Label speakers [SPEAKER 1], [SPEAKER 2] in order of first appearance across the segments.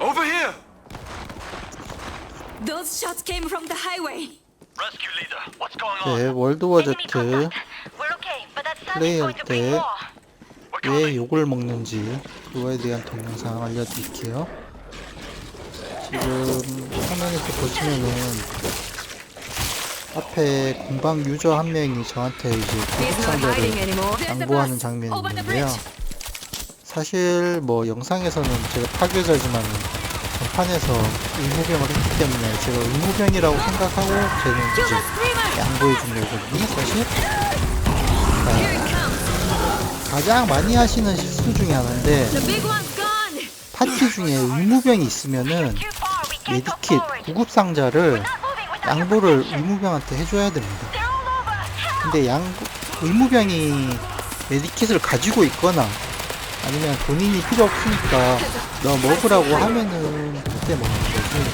[SPEAKER 1] Over here!
[SPEAKER 2] Those shots came from the highway.
[SPEAKER 3] Rescue leader, what's going on?
[SPEAKER 4] 네, 월드워
[SPEAKER 5] Enemy
[SPEAKER 4] Z
[SPEAKER 5] contact. We're okay, but that sound is
[SPEAKER 4] 플레이할 때 왜. 욕을 먹는지 그거에 대한 동영상 알려드릴게요. 지금 화면에서 보시면은 앞에 공방 유저 한 명이 저한테 이제
[SPEAKER 2] He's
[SPEAKER 4] 구독
[SPEAKER 2] not hiding
[SPEAKER 4] 상자를
[SPEAKER 2] anymore. There's the
[SPEAKER 4] 양보하는. 장면이 있는데요. 사실 뭐 영상에서는 제가 파괴자지만 전판에서 의무병을 했기 때문에 제가 의무병이라고 생각하고 쟤는 이제. 양보해 준 거거든요 사실 자,
[SPEAKER 2] comes.
[SPEAKER 4] 가장 많이 하시는 실수 중에 하나인데. 파티 중에 의무병이 있으면은 메디킷
[SPEAKER 5] forward.
[SPEAKER 4] 구급 상자를
[SPEAKER 5] Not moving without your
[SPEAKER 4] 양보를. 의무병한테 해줘야 됩니다! 근데 양 의무병이 메디킷을 가지고 있거나 아니면 본인이 필요 없으니까 너 먹으라고 하면은 그때 먹는 거지.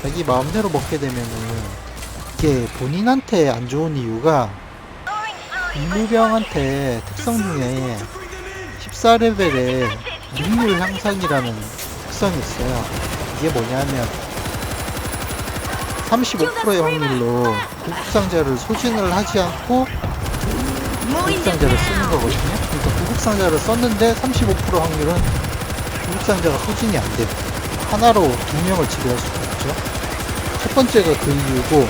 [SPEAKER 4] 자기 마음대로 먹게 되면은 이게 본인한테 안 좋은 이유가 의무병한테 특성 중에 14레벨에 능률 향상이라는 특성이 있어요. 이게 뭐냐면 35%의 확률로 구급상자를 소진을 하지 않고 구급상자를 쓰는 거거든요. 구급상자를 썼는데 35% 확률은 구급상자가 소진이 안 돼요. 하나로 두 명을 치료할 수가 없죠. 첫 번째가 그 이유고,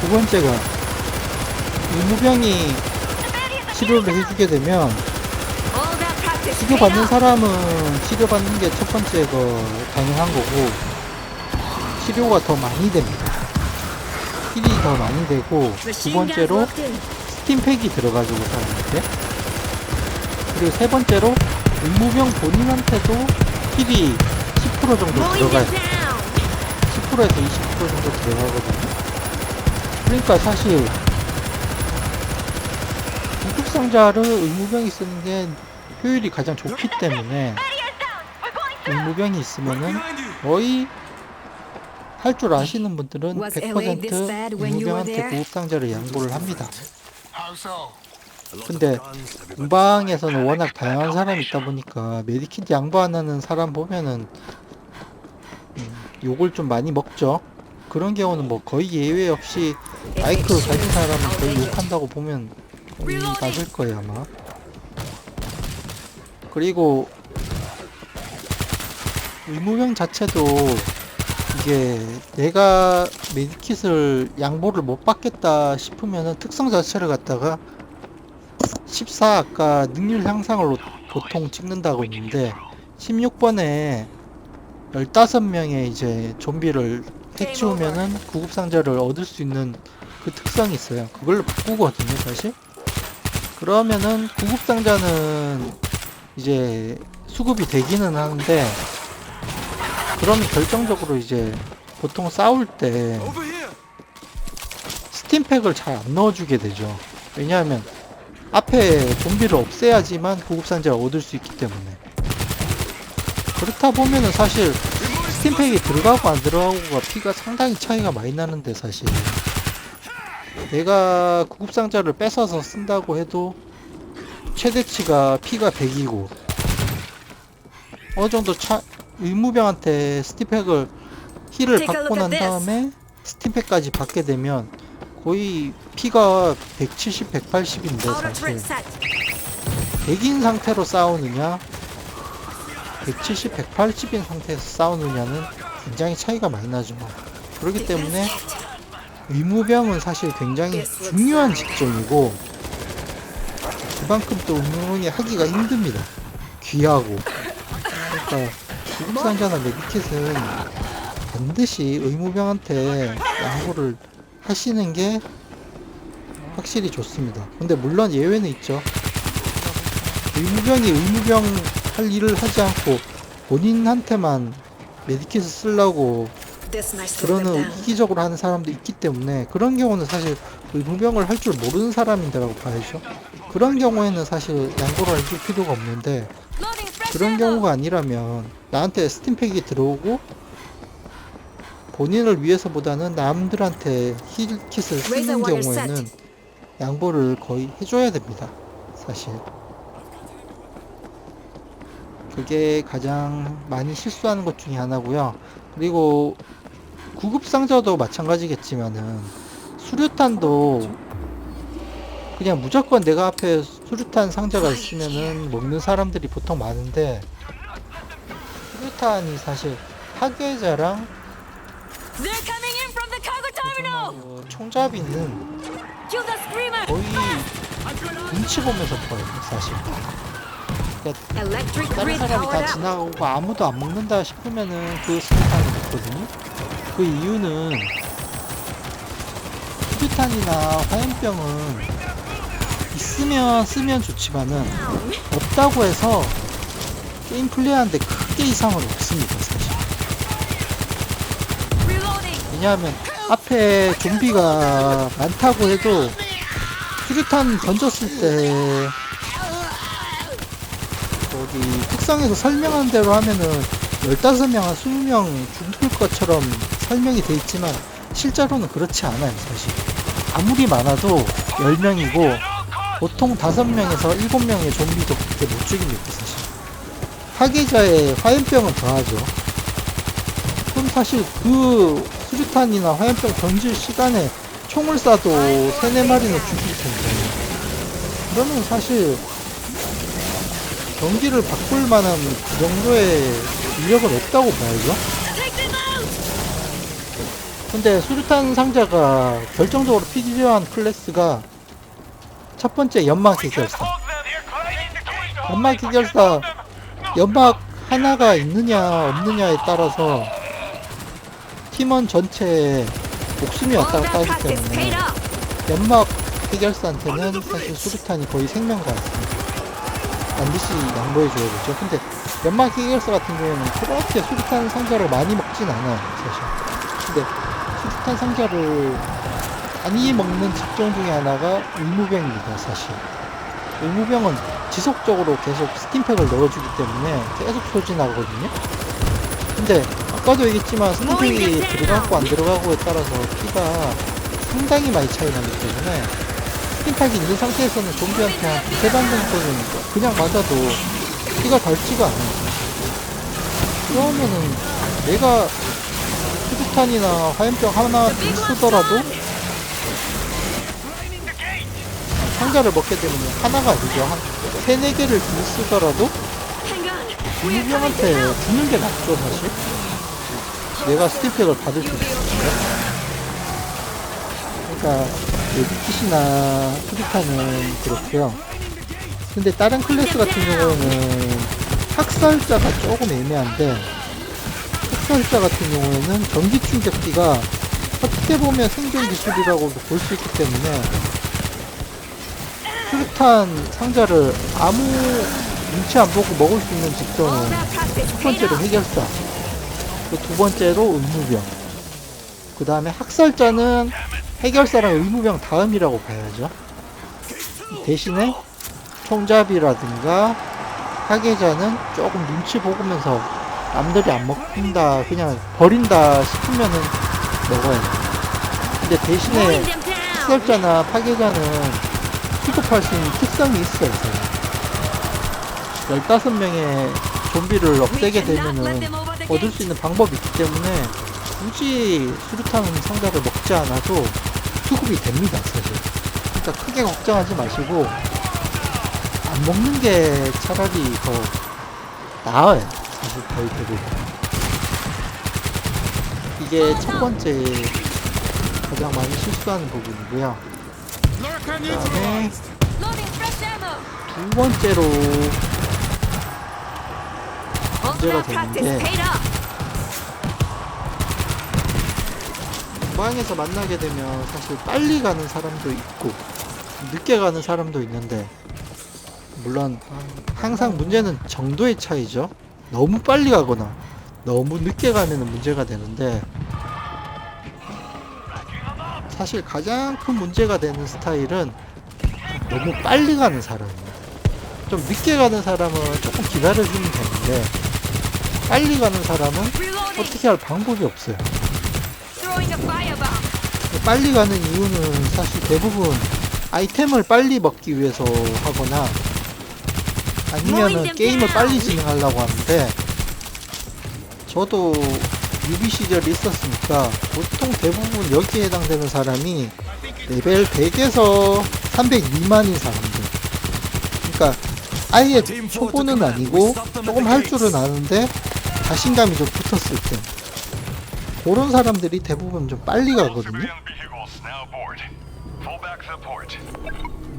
[SPEAKER 4] 두 번째가 의무병이 치료를 해주게 되면. 치료받는 사람은 치료받는 게 첫 번째 거 당연한 거고 치료가 더 많이 됩니다. 힐이 더 많이 되고 두 번째로 스팀팩이 들어가지고 사람한테 그리고 세 번째로 의무병 본인한테도 힐이 10% 정도 들어가요.
[SPEAKER 2] it down.
[SPEAKER 4] 10%에서 20% 정도 들어가거든요. 그러니까 사실 구급상자를 의무병이 쓰는 게 효율이 가장 좋기 때문에 의무병이 있으면은! 거의 할 줄 아시는 분들은
[SPEAKER 2] Was LA this
[SPEAKER 4] 100%
[SPEAKER 2] bad when you were
[SPEAKER 4] 의무병한테
[SPEAKER 2] there?
[SPEAKER 4] 구급상자를 양보를 합니다. 근데 공방에서는 워낙 다양한 사람이 있다 보니까 메디킷 양보 안 하는 사람 보면은 음, 욕을 좀 많이 먹죠. 그런 경우는 뭐 거의 예외 없이 마이크 가진 사람은 거의 욕한다고 보면 거의 맞을 거예요 아마. 그리고 의무병 자체도 이게 내가 메디킷을 양보를 못 받겠다 싶으면은 특성 자체를 갖다가 14 아까 능률 향상으로 보통 찍는다고 했는데 16번에 15명의 이제 좀비를 해치우면은 구급 상자를 얻을 수 있는 그 특성이 있어요. 그걸로 바꾸거든요, 사실. 그러면은 구급 상자는 이제 수급이 되기는 하는데 그러면 결정적으로 이제 보통 싸울 때! 스팀팩을 잘 안 넣어주게 되죠. 왜냐하면 앞에 좀비를 없애야지만 구급상자를 얻을 수 있기 때문에. 그렇다 보면은 사실 스팀팩이 들어가고 안 들어가고가 피가 상당히 차이가 많이 나는데 사실 내가 구급상자를 뺏어서 쓴다고 해도 최대치가 피가 100이고 어느 정도 차 의무병한테 스팀팩을 힐을 받고 난. 다음에 스팀팩까지 받게 되면 거의 피가 170, 180인데
[SPEAKER 2] Outer
[SPEAKER 4] 사실. 100인 상태로 싸우느냐? 170, 180인 상태에서 싸우느냐는 굉장히 차이가 많이 나죠. 그렇기 때문에 의무병은 사실 굉장히 중요한 직종이고 그만큼 또 의무병이 하기가 힘듭니다. 귀하고. 그러니까 구급상자나 메디킷은 반드시 의무병한테 양보를 하시는 게 확실히 좋습니다. 근데 물론 예외는 있죠. 의무병이 의무병 할 일을 하지 않고 본인한테만 메디킷을 쓰려고 그러는. 이기적으로 하는 사람도 있기 때문에 그런 경우는 사실 의무병을 할 줄 모르는 사람인데라고 봐야죠. 그런 경우에는 사실 양보를 해줄 필요가 없는데 그런. 경우가 아니라면 나한테 스팀팩이 들어오고 본인을 위해서보다는 남들한테 힐킷을 쓰는 경우에는 양보를 거의 해줘야 됩니다. 사실. 그게 가장 많이 실수하는 것 중에 하나고요. 그리고 구급 상자도 마찬가지겠지만은 수류탄도 그냥 무조건 내가 앞에 수류탄 상자가 있으면은 먹는 사람들이 보통 많은데 수류탄이 사실 파괴자랑
[SPEAKER 2] They're coming in from the cargo terminal.
[SPEAKER 4] 어, 총잡이는
[SPEAKER 2] Kill the screamer.
[SPEAKER 4] 거의 눈치 보면서 보여요 사실
[SPEAKER 2] Electric
[SPEAKER 4] 다른
[SPEAKER 2] grid
[SPEAKER 4] 사람이 다
[SPEAKER 2] up.
[SPEAKER 4] 지나가고 아무도 안 먹는다 싶으면은 그 수류탄이 있거든요 그 이유는 수류탄이나 화염병은 있으면 쓰면 좋지만은 없다고 해서 게임 플레이하는데 크게 이상은 없습니다 사실 왜냐하면 앞에 좀비가 많다고 해도 수류탄 던졌을 때 어디 특성에서 설명한 대로 하면은 15명, 20명 죽을 것처럼 설명이 돼 있지만 실제로는 그렇지 않아요 사실. 아무리 많아도 10명이고 보통 5명에서 7명의 좀비도 그렇게 못 죽입니다 사실. 파괴자의 화염병은 더하죠. 그럼 사실 그 수류탄이나 화염병 던질 시간에 총을 쏴도 세네 마리는 죽일 텐데 그러면 사실 경기를 바꿀 만한 그 정도의 위력은 없다고 봐야죠. 근데 수류탄 상자가 결정적으로 필요한 클래스가 첫 번째 연막 해결사. 연막 해결사 연막 하나가 있느냐 없느냐에 따라서 팀원 전체의 목숨이 왔다 갔다 하기 때문에. 연막 해결사한테는 사실 수류탄이 거의 생명 같습니다. 반드시 양보해줘야겠죠. 근데 연막 해결사 같은 경우에는 그렇게 수류탄 상자를 많이 먹진 않아요, 사실. 근데 수류탄 상자를 많이 먹는 직종 중에 하나가 의무병입니다, 사실. 의무병은 지속적으로 계속 스팀팩을 넣어주기 때문에 계속 소진하거든요. 근데 아까도 얘기했지만 스팀팩이 들어가고 안 들어가고에 따라서 피가 상당히 많이 차이 나기 때문에 스팀팩이 있는 상태에서는 좀비한테 한 두세 방 정도는 그냥 맞아도 피가 닳지가 않아요. 그러면은 내가 수류탄이나 화염병 하나 더 쓰더라도 상자를 먹게 되면 하나가 아니죠. 한 세네 개를 더 쓰더라도. 유병한테 주는 게 낫죠, 사실. 내가 스팀팩을 받을 수 있으니까. 그러니까, 에디킷이나 수류탄은 그렇고요 근데 다른 클래스 같은 경우에는 학살자가 조금 애매한데, 학살자 같은 경우에는 전기 충격기가 어떻게 보면 생존 기술이라고도 볼 수 있기 때문에, 수류탄 상자를 아무 눈치 안 보고 먹을 수 있는
[SPEAKER 2] practice
[SPEAKER 4] 첫 번째로. 해결사, 그 두 번째로 의무병, 그 다음에 학살자는 해결사랑 의무병 다음이라고 봐야죠. 대신에 총잡이라든가 파괴자는 조금 눈치 보면서 남들이 안 먹는다, 그냥 버린다 싶으면은 먹어야 돼. 근데 대신에. 학살자나 파괴자는 취급할 수 있는 특성이 있어요. 15명의 좀비를 없애게 되면은 얻을 수 있는 방법이 있기 때문에 굳이 수류탄 상자를 먹지 않아도 수급이 됩니다, 사실. 그러니까 크게 걱정하지 마시고 안 먹는 게 차라리 더 나아요. 사실 거의 대부분. 이게 첫 번째 가장 많이 실수하는 부분이고요. 그 다음에
[SPEAKER 2] fresh ammo.
[SPEAKER 4] 두 번째로 문제가 되는데. 공방에서 만나게 되면 사실 빨리 가는 사람도 있고 늦게 가는 사람도 있는데 물론 항상 문제는 정도의 차이죠. 너무 빨리 가거나 너무 늦게 가면 문제가 되는데 사실 가장 큰 문제가 되는 스타일은 너무 빨리 가는 사람이에요. 좀 늦게 가는 사람은 조금 기다려주면 되는데 빨리 가는 사람은. 어떻게 할 방법이 없어요. 빨리 가는 이유는 사실 대부분 아이템을 빨리 먹기 위해서 하거나 아니면은 게임을 빨리 진행하려고 하는데 저도 유비 시절이 있었으니까 보통 대부분 여기에 해당되는 사람이 레벨 100에서 300 미만인 사람들 그러니까 아예 초보는 아니고 조금 할 줄은 아는데 자신감이 좀 붙었을 때 그런 사람들이 대부분 좀 빨리 가거든요.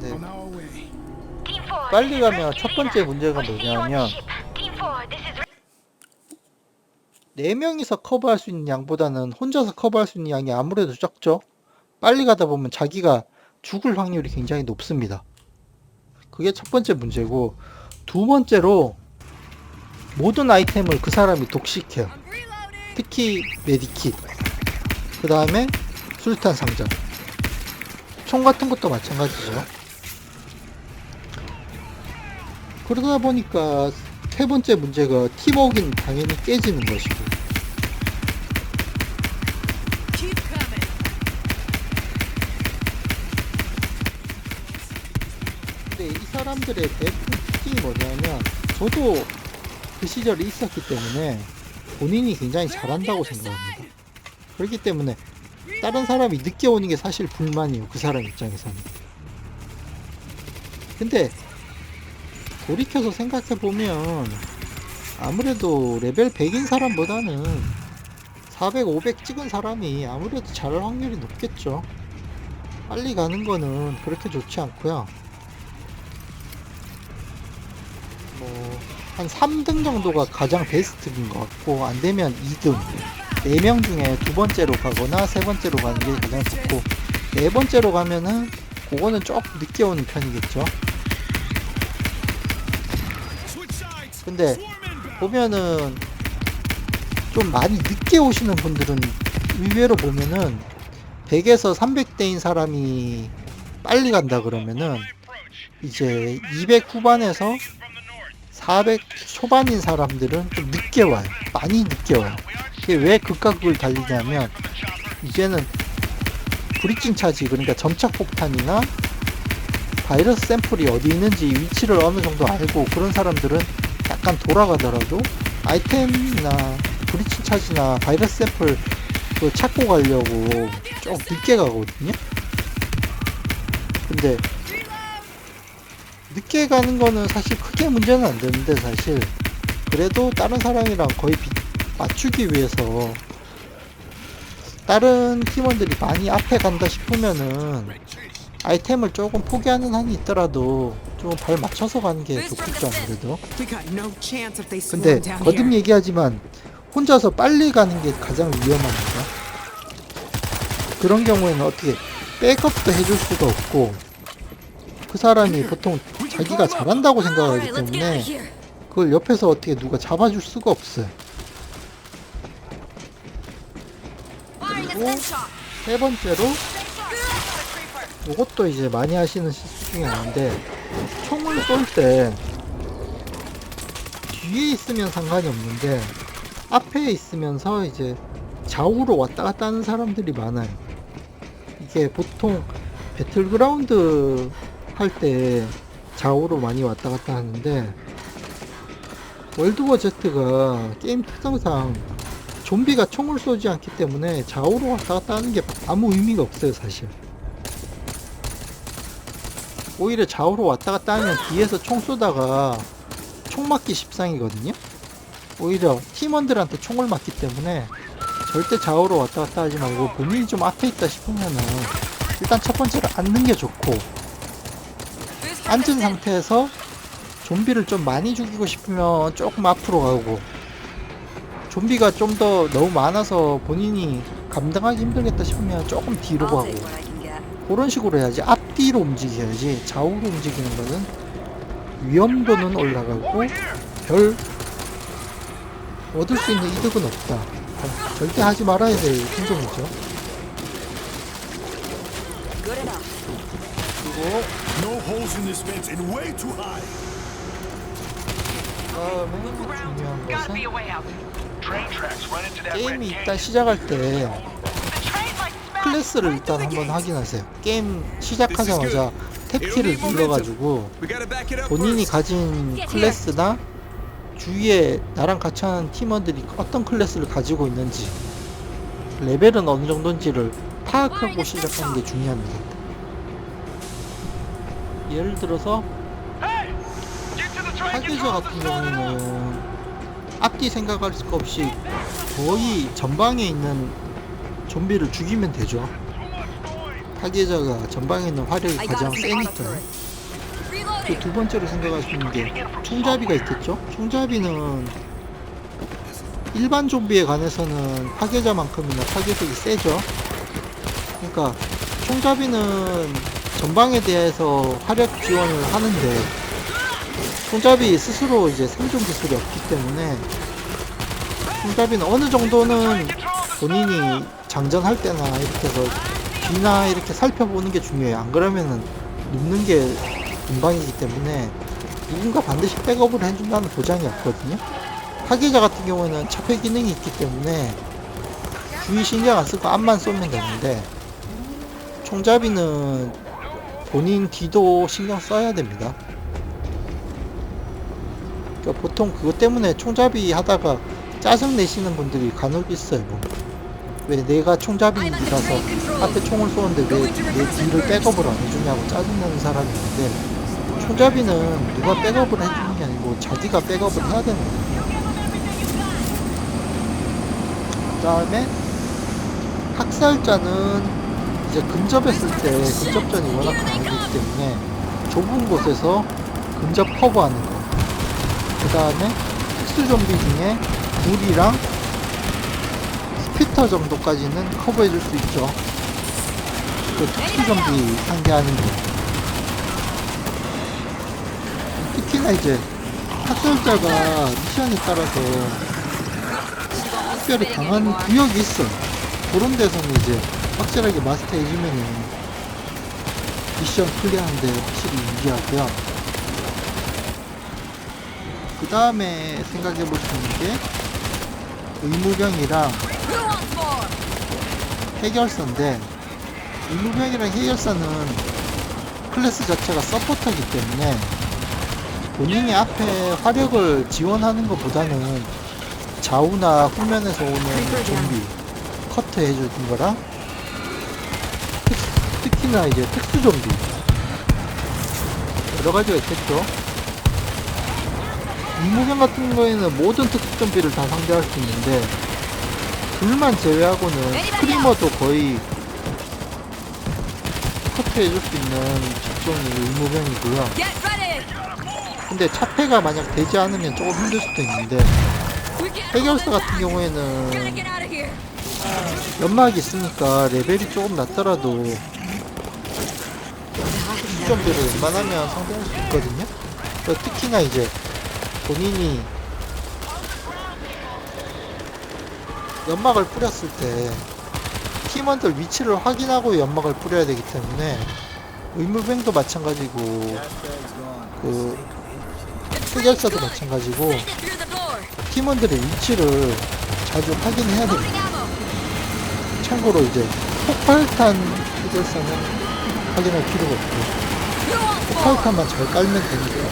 [SPEAKER 4] 네.
[SPEAKER 1] On our way.
[SPEAKER 5] Team 4.
[SPEAKER 4] 빨리 가면 첫 번째 문제가 뭐냐면
[SPEAKER 5] ship. Team 4, this is
[SPEAKER 4] 네명이서 커버할 수 있는 양보다는 혼자서 커버할 수 있는 양이 아무래도 적죠. 빨리 가다 보면 자기가 죽을 확률이 굉장히 높습니다. 그게 첫 번째 문제고, 두 번째로 모든 아이템을 그 사람이 독식해요. 특히 메디킷, 그 다음에 술탄 상자, 총 같은 것도 마찬가지죠. 그러다 보니까 세 번째 문제가 팀워크는 당연히 깨지는 것이고. 근데 이 사람들의 대부분 특징이 뭐냐면 저도 그 시절이 있었기 때문에 본인이 굉장히 잘한다고 생각합니다 그렇기 때문에 다른 사람이 늦게 오는 게 사실 불만이에요 그 사람 입장에서는 근데 돌이켜서 생각해 보면 아무래도 레벨 100인 사람보다는 400, 500 찍은 사람이 아무래도 잘할 확률이 높겠죠. 빨리 가는 거는 그렇게 좋지 않고요. 뭐, 한 3등 정도가 가장 베스트인 것 같고, 안 되면 2등. 4명 중에 두 번째로 가거나 세 번째로 가는 게 가장 좋고, 네 번째로 가면은, 그거는 조금 늦게 오는 편이겠죠. 근데. 보면은 좀 많이 늦게 오시는 분들은 의외로 보면은 100에서 300대인 사람이 빨리 간다 그러면은 이제 200 후반에서 400 초반인 사람들은 좀 늦게 와요. 많이 늦게 와요. 왜 극각을 달리냐면 이제는 브리칭 차지 그러니까 점착 폭탄이나 바이러스 샘플이 어디 있는지 위치를 어느 정도 알고 그런 사람들은 약간 돌아가더라도 아이템이나 브리칭 차지나 바이러스 샘플 그 찾고 가려고 좀 늦게 가거든요. 근데 늦게 가는 거는 사실 크게 문제는 안 되는데 사실 그래도 다른 사람이랑 거의 비- 맞추기 위해서 다른 팀원들이 많이 앞에 간다 싶으면은 아이템을 조금 포기하는 한이 있더라도 좀 발 맞춰서 가는 게 좋겠죠 아무래도 근데 거듭. 얘기하지만 혼자서 빨리 가는 게 가장 위험합니다 그런 경우에는 어떻게 백업도 해줄 수가 없고 그 사람이 보통 자기가 잘한다고 생각하기 때문에. 그걸 옆에서 어떻게 누가 잡아줄 수가 없어요 그리고. 세 번째로 이것도 이제 많이 하시는 실수 중에 하나인데 총을 쏠 때 뒤에 있으면 상관이 없는데 앞에 있으면서 이제 좌우로 왔다 갔다 하는 사람들이 많아요. 이게 보통 배틀그라운드 할 때 좌우로 많이 왔다 갔다 하는데 월드워 Z가 게임 특성상 좀비가 총을 쏘지 않기 때문에 좌우로 왔다 갔다 하는 게 아무 의미가 없어요 사실. 오히려 좌우로 왔다 갔다 하면 뒤에서 총 쏘다가 총 맞기 십상이거든요? 오히려 팀원들한테 총을 맞기 때문에 절대 좌우로 왔다 갔다 하지 말고 본인이 좀 앞에 있다 싶으면은 일단 첫 번째로 앉는 게 좋고 앉은 상태에서 좀비를 좀 많이 죽이고 싶으면 조금 앞으로 가고 좀비가 좀 더 너무 많아서 본인이 감당하기 힘들겠다 싶으면 조금 뒤로 가고. 그런 식으로 해야지 앞뒤로 움직여야지 좌우로 움직이는 거는 위험도는 올라가고 별 얻을 수 있는 이득은 없다 어, 절대 하지 말아야 될 행동이죠. 그리고
[SPEAKER 1] holes in this fence and way too high.
[SPEAKER 4] 다음에 중요한
[SPEAKER 5] Gotta be a
[SPEAKER 4] 것은
[SPEAKER 5] way out.
[SPEAKER 3] Train tracks run into that red
[SPEAKER 4] 게임이. 일단 시작할 때
[SPEAKER 5] The train's like smashed
[SPEAKER 4] 클래스를 일단 한번. 확인하세요 게임 시작하자마자 탭키를 눌러가지고
[SPEAKER 1] We gotta back it up
[SPEAKER 4] 본인이
[SPEAKER 1] first.
[SPEAKER 4] 가진 클래스나 주위에 나랑 같이 하는 팀원들이 어떤 클래스를 가지고 있는지 레벨은 어느 정도인지를 파악하고 시작하는 게 중요합니다. 예를 들어서
[SPEAKER 3] controls
[SPEAKER 4] 같은! 경우에는 앞뒤 생각할 수 없이 거의 전방에 있는 좀비를 죽이면 되죠. 타겟자가 전방에 있는 화력이 가장 세니까. 그. 두 번째로 생각할 수 있는 게 총잡이가 있겠죠? 총잡이는 일반 좀비에 관해서는 파괴자만큼이나 타겟력이 세죠. 그러니까 총잡이는 전방에 대해서 화력 지원을 하는데 총잡이 스스로 이제 생존 기술이 없기 때문에 총잡이는 어느 정도는 본인이 장전할 때나 이렇게 해서 뒤나 이렇게 살펴보는 게 중요해요. 안 그러면은 눕는 게 금방이기 때문에 누군가 반드시 백업을 해준다는 보장이 없거든요. 파괴자 같은 경우에는 차폐 기능이 있기 때문에 주의 신경 안 쓰고 앞만 쏘면 되는데 총잡이는 본인 뒤도 신경 써야 됩니다. 그러니까 보통 그것 때문에 총잡이 하다가 짜증 내시는 분들이 간혹 있어요. 왜 내가 총잡이라서 앞에 총을 쏘는데 왜 내 뒤를 백업을 안 해주냐고 짜증내는 사람이 있는데 총잡이는 누가 백업을 해주는 게 아니고 자기가 백업을 해야 되는 거예요. 그 다음에 학살자는 이제 근접했을 때 근접전이 워낙 강하기 때문에 좁은 곳에서 근접 커버하는 거. 그 다음에 특수 좀비 중에 물이랑 스피터 정도까지는 커버해줄 수 있죠. 그 특수 좀비 상대하는 거. 특히나 이제 학살자가 미션에 따라서 특별히 강한 구역이 있어요. 그런 데서는 이제 확실하게 마스터 해주면은 미션 클리어하는데 확실히 유리하고요. 그 다음에 생각해 볼수 있는 게 의무병이랑? 해결사인데 의무병이랑 해결사는 클래스 자체가 서포터이기 때문에 본인이 앞에 화력을 지원하는 것보다는 좌우나 후면에서 오는 좀비 커트 해주는 거랑 특- 특히나 이제 특수 좀비 여러 가지가 있겠죠. 임무경 같은 거에는 모든 특수 좀비를 다 상대할 수 있는데 둘만 제외하고는 스크리머도 거의 커트해줄 수 있는 직종이 의무병이고요.
[SPEAKER 2] Ready.
[SPEAKER 4] 근데 차폐가 만약 되지 않으면 조금 힘들 수도 있는데 해결사 같은 경우에는. 연막이 있으니까 레벨이 조금 낮더라도 수정비를 웬만하면 상대할 수 있거든요. 특히나 이제 본인이 연막을 뿌렸을 때 팀원들 위치를 확인하고 연막을 뿌려야 되기 때문에 의무병도 마찬가지고 그 해결사도 마찬가지고. 팀원들의 위치를 자주 확인해야 됩니다. 참고로 이제 폭발탄 해결사는 확인할 필요가 없고 폭발탄만 잘 깔면
[SPEAKER 1] open.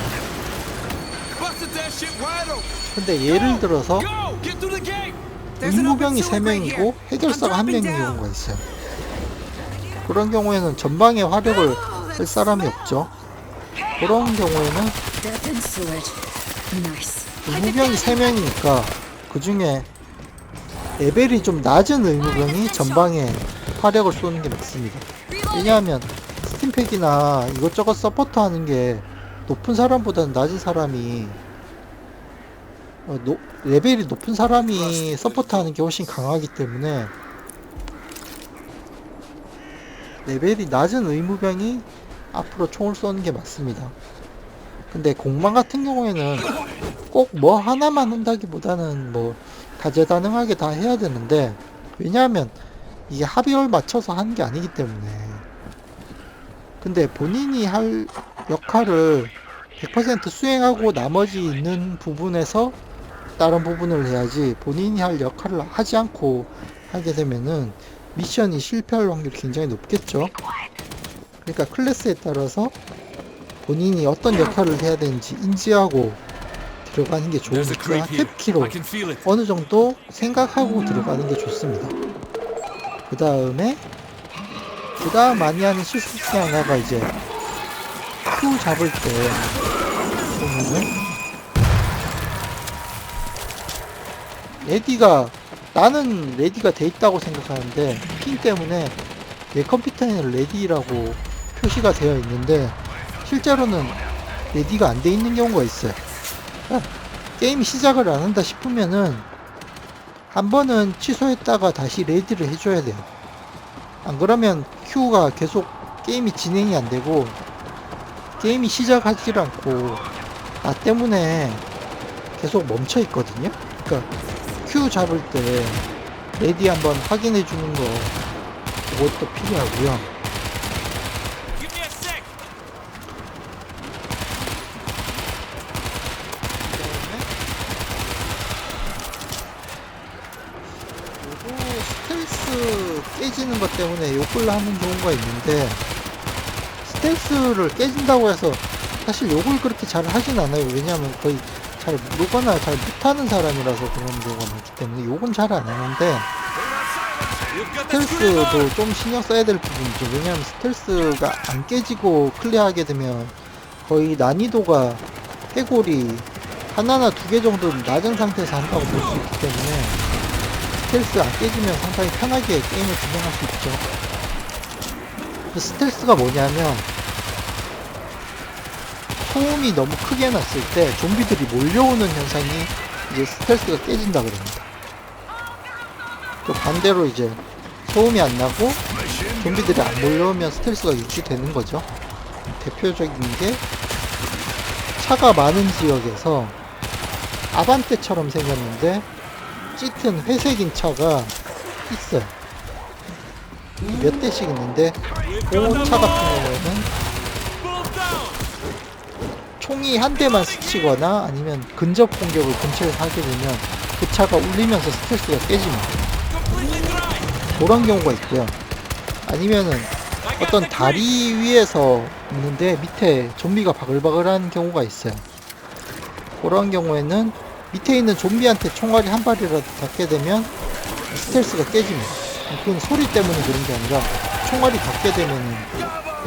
[SPEAKER 4] 근데 예를 들어서
[SPEAKER 6] right
[SPEAKER 4] 3명이고
[SPEAKER 6] here.
[SPEAKER 4] 해결사가
[SPEAKER 6] I'm
[SPEAKER 4] 1명인
[SPEAKER 6] dropping
[SPEAKER 4] 경우가 있어요 그런 경우에는 전방에 화력을 할 사람이 없죠 그런 경우에는. 의무병이 3명이니까 그 중에 레벨이 좀 낮은 의무병이 전방에 화력을 쏘는 게 맞습니다. 왜냐하면 스팀팩이나 이것저것 서포터 하는 게 높은 사람보다는 낮은 사람이 어, 노- 레벨이 높은 사람이 서포터 하는 게 훨씬 강하기 때문에 레벨이 낮은 의무병이 앞으로 총을 쏘는 게 맞습니다. 근데 공방 같은 경우에는 꼭 뭐 하나만 한다기보다는 뭐 다재다능하게 다 해야 되는데 왜냐하면 이게 합의를 맞춰서 하는 게 아니기 때문에 근데 본인이 할 역할을 100% 수행하고 나머지 있는 부분에서 다른 부분을 해야지 본인이 할 역할을 하지 않고 하게 되면은 미션이 실패할 확률이 굉장히 높겠죠. 그러니까 클래스에 따라서 본인이 어떤 역할을 해야 되는지 인지하고 들어가는 게 좋으니까. 탭키로. 어느 정도 생각하고 들어가는 게 좋습니다. 그 다음에 그 다음 많이 하는 실수 중에 하나가 이제 Q 잡을 때 보면은 레디가 나는 레디가 돼 있다고 생각하는데 핑 때문에 내 컴퓨터에는 레디라고 표시가 되어 있는데 실제로는 레디가 안 돼 있는 경우가 있어요. 그러니까 게임 시작을 안 한다 싶으면은 한 번은 취소했다가 다시 레디를 해줘야 돼요. 안 그러면 Q가 계속 게임이 진행이 안 되고 게임이 시작하질 않고 나 때문에 계속 멈춰 있거든요. 그러니까 Q 잡을 때 레디 한번 확인해 주는 거 그것도 필요하고요.
[SPEAKER 1] Give me a sec.
[SPEAKER 4] 그리고 스텔스 깨지는 것 때문에 욕을 하는 경우가 있는데 스텔스를 깨진다고 해서 사실 욕을 그렇게 잘 하진 않아요. 왜냐하면 거의 잘 모르거나 잘 못하는 사람이라서 그런 경우가 많기 때문에 욕은 잘 안 하는데. 스텔스도 좀 신경 써야 될 부분이죠. 왜냐하면 스텔스가 안 깨지고 클리어하게 되면 거의 난이도가 해골이 하나나 두 개 정도 낮은 상태에서 한다고 볼 수 있기 때문에 스텔스 안 깨지면 상당히 편하게 게임을 진행할 수 있죠. 그 스텔스가 뭐냐면 소음이 너무 크게 났을 때 좀비들이 몰려오는 현상이 이제 스텔스가 깨진다 그럽니다. 또 반대로 이제 소음이 안 나고 좀비들이 안 몰려오면 스텔스가 유지되는 거죠. 대표적인 게 차가 많은 지역에서 아반떼처럼 생겼는데 짙은 회색인 차가 있어요. 몇 대씩 있는데 그차 같은 경우에는. 총이 한 대만 스치거나 아니면 근접 공격을 근처에서 하게 되면 그 차가 울리면서 스텔스가 깨집니다. 그런 경우가 있고요. 아니면은 어떤 다리 위에서 있는데 밑에 좀비가 바글바글한 경우가 있어요. 그런 경우에는 밑에 있는 좀비한테 총알이 한 발이라도 닿게 되면 스텔스가 깨집니다. 그건 소리 때문에 그런 게 아니라 총알이 닿게 되면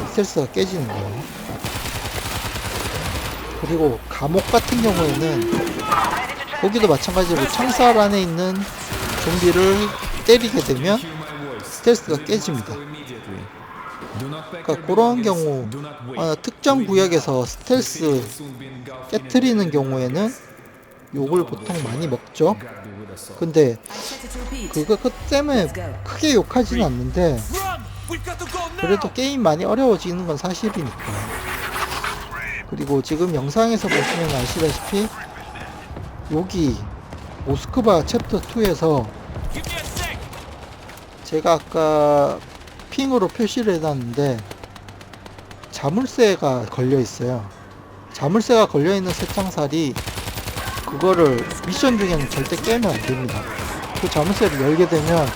[SPEAKER 4] 스텔스가 깨지는 거예요. 그리고 감옥 같은 경우에는 거기도 마찬가지로 창살 안에 있는 좀비를 때리게 되면 스텔스가 깨집니다. 그러니까 그런 경우 어, 특정 구역에서 스텔스 깨트리는 경우에는 욕을 보통 많이 먹죠. 근데 그거 그 때문에 크게 욕하지는 않는데. 그래도 게임 많이 어려워지는 건 사실이니까. 그리고 지금 영상에서 보시면 아시다시피 여기 모스크바 챕터 2에서
[SPEAKER 1] Give me a sec.
[SPEAKER 4] 제가 아까 핑으로 표시를 해놨는데 자물쇠가 걸려 있어요. 자물쇠가 걸려 있는 쇠창살이 그거를 미션 중에는 절대 깨면 안 됩니다. 그 자물쇠를 열게 되면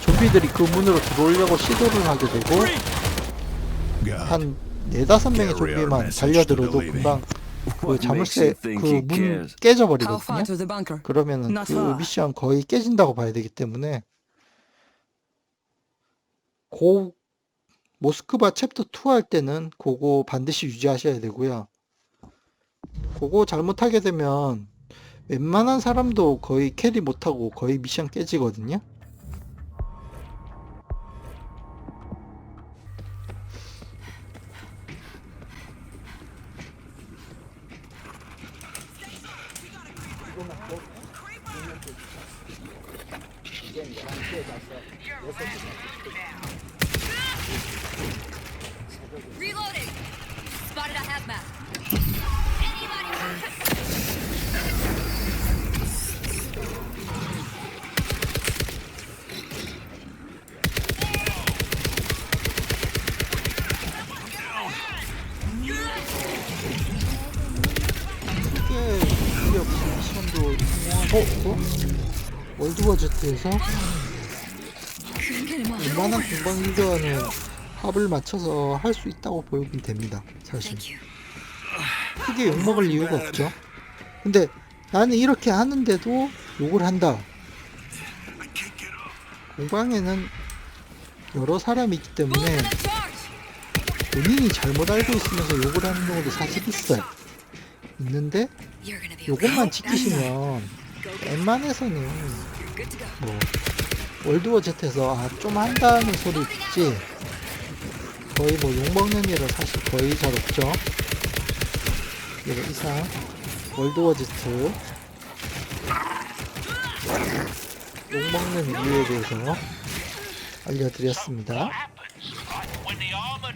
[SPEAKER 4] 좀비들이 그 문으로 들어오려고 시도를 하게 되고 한 네다섯 명의 좀비만 달려들어도 금방 그 자물쇠 그 문 깨져버리거든요. 그러면은 그. 미션 거의 깨진다고 봐야 되기 때문에 고 모스크바 챕터 2 할 때는 그거 반드시 유지하셔야 되고요. 그거 잘못하게 되면 웬만한 사람도 거의 캐리 못하고 거의 미션 깨지거든요. 월드워즈트에서 웬만한 공방 리더는 합을 맞춰서 할 수 있다고 보면 됩니다. 사실 크게 욕먹을 이유가 없죠. 근데 나는 이렇게 하는데도 욕을 한다. 공방에는 여러 사람이 있기 때문에. 본인이 잘못 알고 있으면서 욕을 하는 경우도 사실 있어요. 있는데 요것만 지키시면 웬만해서는. 뭐 월드워젯에서 아, 좀 한다는 소리 듣지 거의 뭐 욕먹는 일은 사실 거의 잘 없죠. 그리고 이상 월드워제트 욕먹는 이유에 대해서 알려드렸습니다.